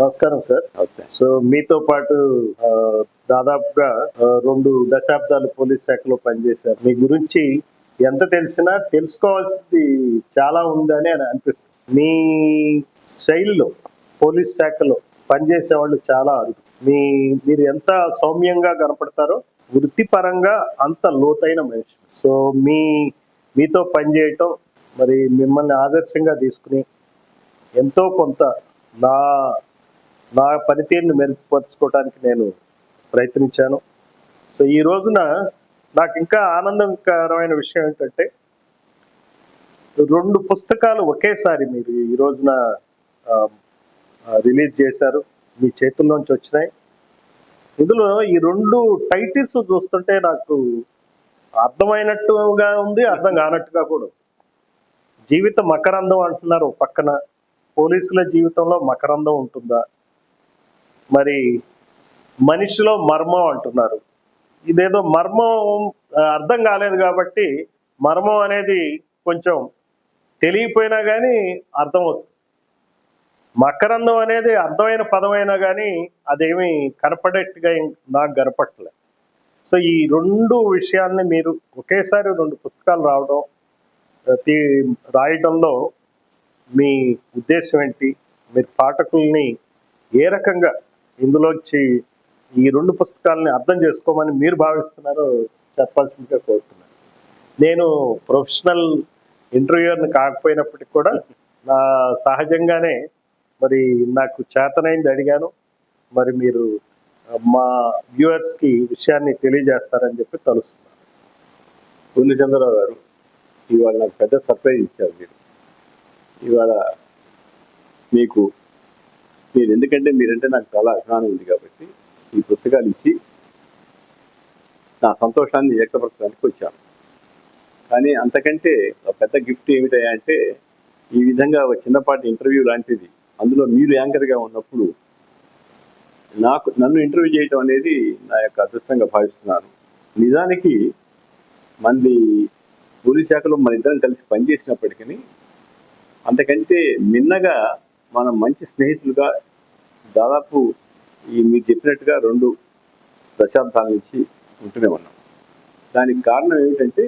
నమస్కారం sir. So మీతో పాటు దాదాపుగా రెండు దశాబ్దాలు పోలీస్ శాఖలో పనిచేశారు. మీ గురించి ఎంత తెలిసినా తెలుసుకోవాల్సింది చాలా ఉందని అని అనిపిస్తుంది. మీ శైలిలో పోలీస్ శాఖలో పనిచేసే వాళ్ళు చాలా అరుదు. మీ మీరు ఎంత సౌమ్యంగా కనపడతారో వృత్తిపరంగా అంత లోతైన మనిషి. సో మీ మీతో పనిచేయటం మరి మిమ్మల్ని ఆదర్శంగా తీసుకుని ఎంతో కొంత నా నా పనితీరుని మెరుగుపరుచుకోవడానికి నేను ప్రయత్నించాను. సో ఈ రోజున నాకు ఇంకా ఆనందకరమైన విషయం ఏంటంటే రెండు పుస్తకాలు ఒకేసారి మీరు ఈ రోజున రిలీజ్ చేశారు. మీ చేతుల్లోంచి వచ్చినాయి. ఇందులో ఈ రెండు టైటిల్స్ చూస్తుంటే నాకు అర్థమైనట్టుగా ఉంది అర్థం కానట్టుగా కూడా జీవిత మకరందం అంటున్నారు పక్కన. పోలీసుల జీవితంలో మకరందం ఉంటుందా? మరి మనిషిలో మర్మం అంటున్నారు. ఇదేదో మర్మం అర్థం కాలేదు కాబట్టి మర్మం అనేది కొంచెం తెలియపోయినా కానీ అర్థమవుతుంది మకరందం అనేది అర్థమైన పదమైనా కానీ అదేమి కనపడేట్టుగా నాకు కనపట్టలే సో ఈ రెండు విషయాల్ని మీరు ఒకేసారి రెండు పుస్తకాలు రావడం ప్రతి రాయడంలో మీ ఉద్దేశం ఏంటి? మీరు పాఠకుల్ని ఏ రకంగా ఇందులోంచి ఈ రెండు పుస్తకాలని అర్థం చేసుకోమని మీరు భావిస్తున్నారో చెప్పాల్సిందిగా కోరుతున్నాను. నేను ప్రొఫెషనల్ ఇంటర్వ్యూయర్ని కాకపోయినప్పటికీ కూడా నా సహజంగానే మరి నాకు చేతనైంది అడిగాను. మరి మీరు మా వ్యూవర్స్కి విషయాన్ని తెలియజేస్తారని చెప్పి తలుస్తున్నాను. పూర్ణచంద్రరావు గారు ఇవాళ నాకు పెద్ద సర్ప్రైజ్ ఇచ్చారు మీరు. ఇవాళ మీకు మీరు ఎందుకంటే మీరంటే నాకు చాలా అభిమానం ఉంది కాబట్టి ఈ పుస్తకాలు ఇచ్చి నా సంతోషాన్ని వ్యక్తపరచడానికి వచ్చాను. కానీ అంతకంటే ఒక పెద్ద గిఫ్ట్ ఏమిటయా అంటే ఈ విధంగా ఒక చిన్నపాటి ఇంటర్వ్యూ లాంటిది. అందులో మీరు యాంకర్గా ఉన్నప్పుడు నాకు నన్ను ఇంటర్వ్యూ చేయటం అనేది నా యొక్క అదృష్టంగా భావిస్తున్నాను. నిజానికి మంది పోలీస్ శాఖలో మన ఇద్దరం కలిసి పనిచేసినప్పటికీ అంతకంటే మిన్నగా మనం మంచి స్నేహితులుగా దాదాపు ఈ మీరు చెప్పినట్టుగా రెండు దశాబ్దాల నుంచి ఉంటూనే ఉన్నాం. దానికి కారణం ఏమిటంటే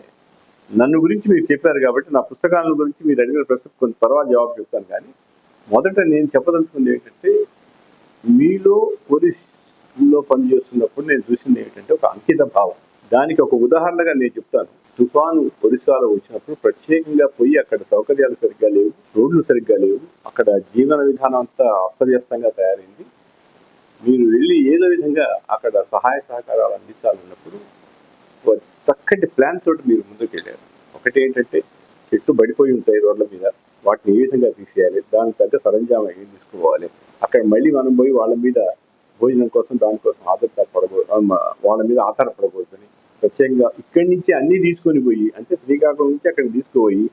నన్ను గురించి మీరు చెప్పారు కాబట్టి నా పుస్తకాల గురించి మీరు అడిగిన ప్రశ్నకు కొంత తర్వాత జవాబు చెప్తాను కానీ మొదట నేను చెప్పదలుచుకుంది ఏంటంటే మీలో పోలీసులో పనిచేస్తున్నప్పుడు నేను చూసింది ఏంటంటే ఒక అంకిత భావం. దానికి ఒక ఉదాహరణగా నేను చెప్తాను. తుఫాను ఒరిస్సాలో వచ్చినప్పుడు ప్రత్యేకంగా పోయి అక్కడ సౌకర్యాలు సరిగ్గా లేవు రోడ్లు సరిగ్గా లేవు అక్కడ జీవన విధానం అంతా అస్తవ్యస్తంగా తయారైంది. మీరు వెళ్ళి ఏదో విధంగా అక్కడ సహాయ సహకారాలు అందించాలన్నప్పుడు చక్కటి ప్లాన్ తోటి మీరు ముందుకు వెళ్ళారు. ఒకటి ఏంటంటే చెట్టు పడిపోయి ఉంటాయి రోడ్ల మీద. వాటిని ఏ విధంగా తీసేయాలి? దానికి తగ్గ సరంజామా ఏం తీసుకోవాలి? అక్కడ మళ్ళీ మనం పోయి వాళ్ళ మీద భోజనం కోసం దానికోసం ఆధారపడబో వాళ్ళ మీద ఆధారపడబోతుంది ప్రత్యేకంగా ఇక్కడి నుంచి అన్నీ తీసుకొని పోయి అంటే శ్రీకాకుళం నుంచి అక్కడ తీసుకుపోయి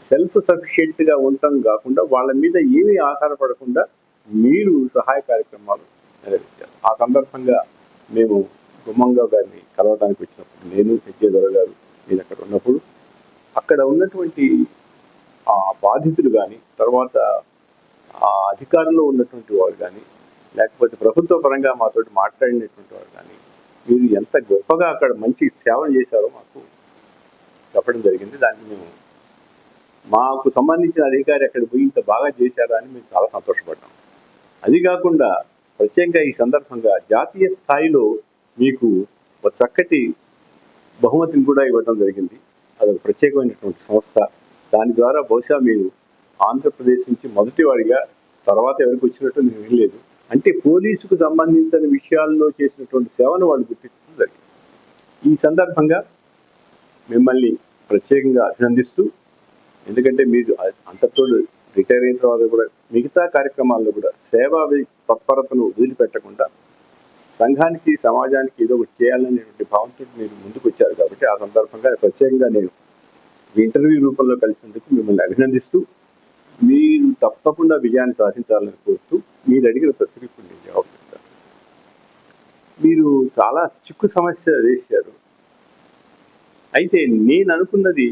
సెల్ఫ్ సఫిషియెంట్గా ఉండటం కాకుండా వాళ్ళ మీద ఏమీ ఆధారపడకుండా మీరు సహాయ కార్యక్రమాలు నెరవేర్చారు ఆ సందర్భంగా మేము గుమ్మంగావ్ గారిని కలవడానికి వచ్చినప్పుడు నేను హెచ్ఏ దొర గారు నేను అక్కడ ఉన్నప్పుడు అక్కడ ఉన్నటువంటి ఆ బాధితులు కానీ తర్వాత ఆ అధికారంలో ఉన్నటువంటి వారు కానీ లేకపోతే ప్రభుత్వ పరంగా మాతో మాట్లాడినటువంటి వారు కానీ మీరు ఎంత గొప్పగా అక్కడ మంచి సేవలు చేశారో మాకు చెప్పడం జరిగింది. దాన్ని మేము మాకు సంబంధించిన అధికారి అక్కడ పోయి ఇంత బాగా చేశారా అని మేము చాలా సంతోషపడ్డాం. అది కాకుండా ప్రత్యేకంగా ఈ సందర్భంగా జాతీయ స్థాయిలో మీకు ఒక చక్కటి బహుమతిని కూడా ఇవ్వడం జరిగింది. అది ఒక ప్రత్యేకమైనటువంటి సంస్థ. దాని ద్వారా బహుశా మీరు ఆంధ్రప్రదేశ్ నుంచి మొదటివాడిగా తర్వాత ఎవరికి వచ్చినట్టు నేను వినలేదు. అంటే పోలీసుకు సంబంధించిన విషయాల్లో చేసినటువంటి సేవను వాళ్ళు గుర్తించడం జరిగింది. ఈ సందర్భంగా మిమ్మల్ని ప్రత్యేకంగా అభినందిస్తూ ఎందుకంటే మీరు అంతటోడు రిటైర్ అయిన తర్వాత కూడా మిగతా కార్యక్రమాల్లో కూడా సేవా తత్పరతను వదిలిపెట్టకుండా సంఘానికి సమాజానికి ఏదో ఒకటి చేయాలనేటువంటి భావంతో మీరు ముందుకు వచ్చారు కాబట్టి ఆ సందర్భంగా ప్రత్యేకంగా నేను మీ ఇంటర్వ్యూ రూపంలో కలిసినందుకు మిమ్మల్ని అభినందిస్తూ మీరు తప్పకుండా విజయాన్ని సాధించాలని కోరుతూ మీరు అడిగిన ప్రశ్నకు ఇప్పుడు నేను జవాబు చెప్తాను. మీరు చాలా చిక్కు సమస్య వేశారు. అయితే నేను అనుకున్నది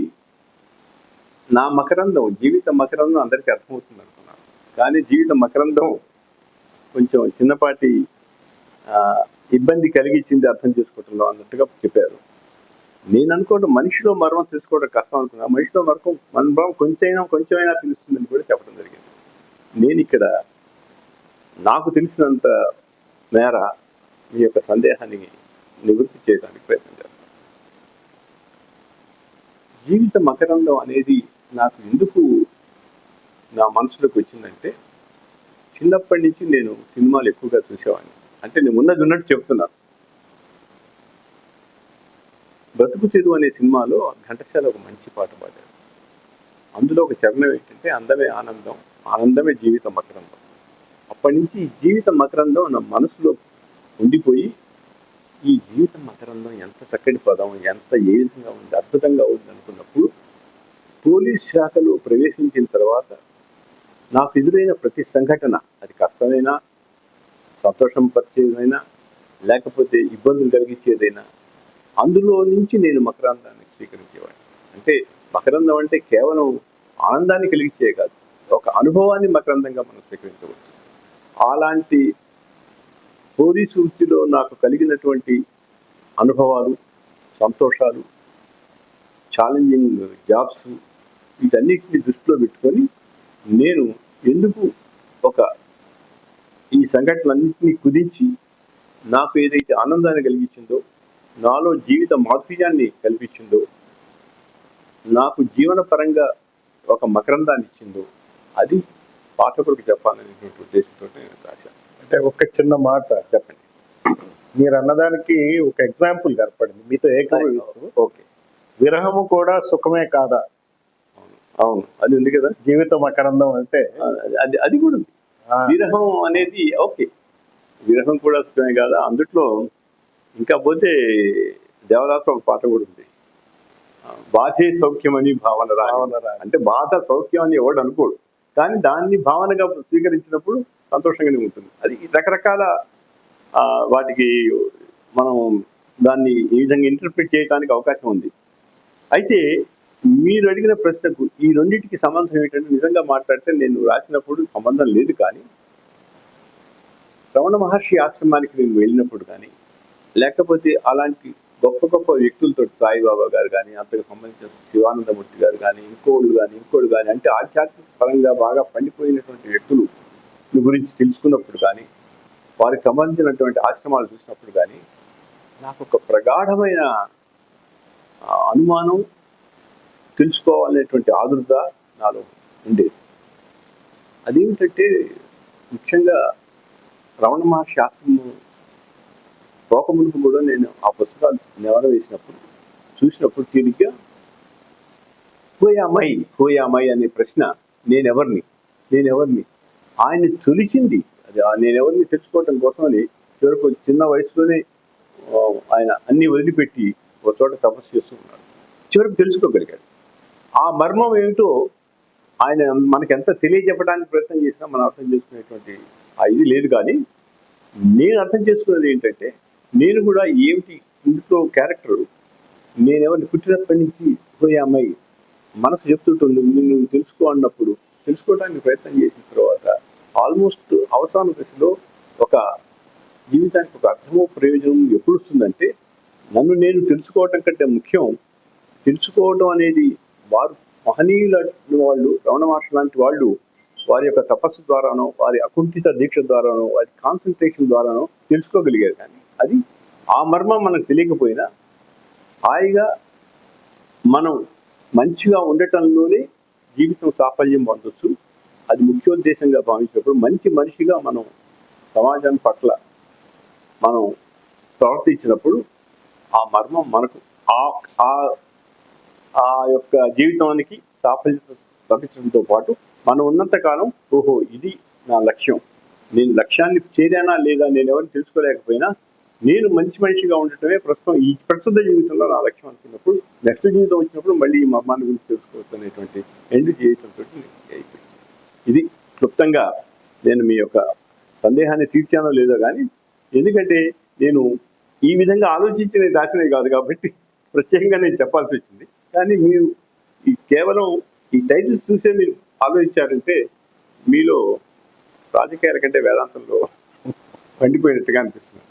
నా మకరందం జీవిత మకరందం అందరికీ అర్థమవుతుంది అనుకున్నాను కానీ జీవిత మకరందం కొంచెం చిన్నపాటి ఇబ్బంది కలిగించింది అర్థం చేసుకోవటంలో అన్నట్టుగా చెప్పారు. నేను అనుకోవడం మనిషిలో మర్మం తెలుసుకోవడం కష్టం అనుకున్నా మనిషిలో మర్మం మర్మం కొంచెమైనా కొంచెమైనా తెలుస్తుందని కూడా చెప్పడం జరిగింది. నేను ఇక్కడ నాకు తెలిసినంత మేర మీ యొక్క సందేహాన్ని నివృత్తి చేయడానికి ప్రయత్నం చేస్తాను. జీవిత మకరందం అనేది నాకు ఎందుకు నా మనసులోకి వచ్చిందంటే చిన్నప్పటి నుంచి నేను సినిమాలు ఎక్కువగా చూసేవాడిని. అంటే నేను ఉన్నది ఉన్నట్టు చెప్తున్నాను బ్రతుకు తెరువు అనే సినిమాలో ఘంటసాల ఒక మంచి పాట పాడారు. అందులో ఒక చరణం ఏంటంటే అందమే ఆనందం ఆనందమే జీవిత మకరందం. అప్పటి నుంచి ఈ జీవిత మకరందం నా మనసులో ఉండిపోయి ఈ జీవిత మకరందం ఎంత చక్కటి పదం ఎంత ఏ విధంగా ఉంది అద్భుతంగా ఉంది అనుకున్నప్పుడు పోలీస్ శాఖలో ప్రవేశించిన తర్వాత నాకు ఎదురైన ప్రతి సంఘటన అది కష్టమైనా సంతోషం పరిచేదైనా లేకపోతే ఇబ్బందులు కలిగించేదైనా అందులో నుంచి నేను మకరందాన్ని స్వీకరించేవాడిని. అంటే మకరందం అంటే కేవలం ఆనందాన్ని కలిగించే కాదు ఒక అనుభవాన్ని మకరందంగా మనం స్వీకరించవచ్చు. అలాంటి పోలీసు వృత్తిలో నాకు కలిగినటువంటి అనుభవాలు సంతోషాలు ఛాలెంజింగ్ జాబ్స్ వీటన్నిటిని దృష్టిలో పెట్టుకొని నేను ఎందుకు ఒక ఈ సంఘటనలన్నింటినీ కుదించి నాకు ఏదైతే ఆనందాన్ని కలిగించిందో నాలో జీవిత మాధుర్యాన్ని కల్పించిందో నాకు జీవన పరంగా ఒక మకరందాన్ని ఇచ్చిందో అది పాఠకుడికి చెప్పాలనేటువంటి ఉద్దేశంతో నేను రాశాను. అంటే ఒక చిన్న మాట చెప్పండి. మీరు అన్నదానికి ఒక ఎగ్జాంపుల్ కనపడింది మీతో ఏకీభవిస్తూ ఓకే. విరహము కూడా సుఖమే కాదా? అవును. అది ఉంది కదా? జీవితం మకరందం అంటే అది- అది కూడా ఉంది. విరహం అనేది ఓకే. విరహం కూడా సుఖమే కాదా. అందుట్లో ఇంకా పోతే దేవదాసు ఒక పాట కూడా ఉంది. బాధే సౌఖ్యం అని భావన రా. అంటే బాధ సౌఖ్యం అని ఎవడు అనుకోడు. కానీ దాన్ని భావనగా స్వీకరించినప్పుడు సంతోషంగానే ఉంటుంది. అది రకరకాల వాటికి మనం దాన్ని ఈ విధంగా ఇంటర్ప్రిట్ చేయడానికి అవకాశం ఉంది. అయితే మీరు అడిగిన ప్రశ్నకు ఈ రెండింటికి సంబంధం ఏంటంటే నిజంగా మాట్లాడితే నేను రాసినప్పుడు సంబంధం లేదు కానీ రమణ మహర్షి ఆశ్రమానికి నేను వెళ్ళినప్పుడు కానీ లేకపోతే అలాంటి గొప్ప గొప్ప వ్యక్తులతో సాయిబాబా గారు కానీ అంతకు సంబంధించిన శివానందమూర్తి గారు కానీ ఇంకోళ్ళు కానీ ఇంకోళ్ళు కానీ అంటే ఆధ్యాత్మిక పరంగా బాగా పండిపోయినటువంటి వ్యక్తులు గురించి తెలుసుకున్నప్పుడు కానీ వారికి సంబంధించినటువంటి ఆశ్రమాలు చూసినప్పుడు కానీ నాకు ఒక ప్రగాఢమైన అనుమానం తెలుసుకోవాలనేటువంటి ఆదుర్త నాలో ఉండేది. అదేమిటంటే ముఖ్యంగా రమణ మహర్షి ఆశ్రమం పోకముందుకు కూడా నేను ఆ పుస్తకాలు నివారణ వేసినప్పుడు చూసినప్పుడు తిరిగ్గా హోయామై హోయామై అనే ప్రశ్న నేనెవరిని నేనెవరిని? ఆయన తొలిచింది. అది నేనెవరిని తెలుసుకోవటం కోసమని చివరకు చిన్న వయసులోనే ఆయన అన్ని వదిలిపెట్టి ఒక చోట తపస్సు చేస్తూ ఉన్నాడు. చివరికి తెలుసుకోగలిగాడు. ఆ మర్మం ఏమిటో ఆయన మనకి ఎంత తెలియజెప్పడానికి ప్రయత్నం చేసినా మనం అర్థం చేసుకునేటువంటి ఆ ఇది లేదు కానీ నేను అర్థం చేసుకున్నది ఏంటంటే నేను కూడా ఏమిటి ఇందులో క్యారెక్టర్? నేను ఎవరిని పుట్టినప్పటి నుంచి పోయే అమ్మాయి మనసు చెప్తుంటుంది నిన్ను తెలుసుకో అన్నప్పుడు తెలుసుకోవడానికి ప్రయత్నం చేసిన తర్వాత ఆల్మోస్ట్ అవసాన దశలో ఒక జీవితానికి ఒక అర్థమో ప్రయోజనం ఎప్పుడు వస్తుందంటే నన్ను నేను తెలుసుకోవటం కంటే ముఖ్యం తెలుసుకోవడం అనేది వారు మహనీయుల వాళ్ళు రమణ మహర్షి లాంటి వాళ్ళు వారి యొక్క తపస్సు ద్వారానో వారి అకుంఠిత దీక్ష ద్వారానో వారి కాన్సన్ట్రేషన్ ద్వారానో తెలుసుకోగలిగారు కానీ అది ఆ మర్మం మనకు తెలియకపోయినా హాయిగా మనం మంచిగా ఉండటంలోనే జీవితం సాఫల్యం పొందొచ్చు. అది ముఖ్యోద్దేశంగా భావించినప్పుడు మంచి మనిషిగా మనం సమాజం పట్ల మనం ప్రవర్తించినప్పుడు ఆ మర్మం మనకు ఆ ఆ యొక్క జీవితానికి సాఫల్యత లభించడంతో పాటు మనం ఉన్నంత కాలం ఓహో ఇది నా లక్ష్యం. నేను లక్ష్యాన్ని చేరానా లేదా నేను ఎవరిని తెలుసుకోలేకపోయినా నేను మంచి మనిషిగా ఉండటమే ప్రస్తుతం ఈ ప్రస్తుత జీవితంలో నా లక్ష్యం అనుకున్నప్పుడు నెక్స్ట్ జీవితం వచ్చినప్పుడు మళ్ళీ ఈ మర్మాన్ని గురించి తెలుసుకోవచ్చు అనేటువంటి ఎండ్ జీవితంతో ఇది క్లుప్తంగా నేను మీ యొక్క సందేహాన్ని తీర్చానో లేదో కానీ ఎందుకంటే నేను ఈ విధంగా ఆలోచించి నేను కాదు కాబట్టి ప్రత్యేకంగా నేను చెప్పాల్సి వచ్చింది. కానీ మీరు ఈ కేవలం ఈ టైటిల్స్ చూసే మీరు ఆలోచించారంటే మీలో రాజకీయాల కంటే వేదాంతంలో పండిపోయినట్టుగా అనిపిస్తుంది.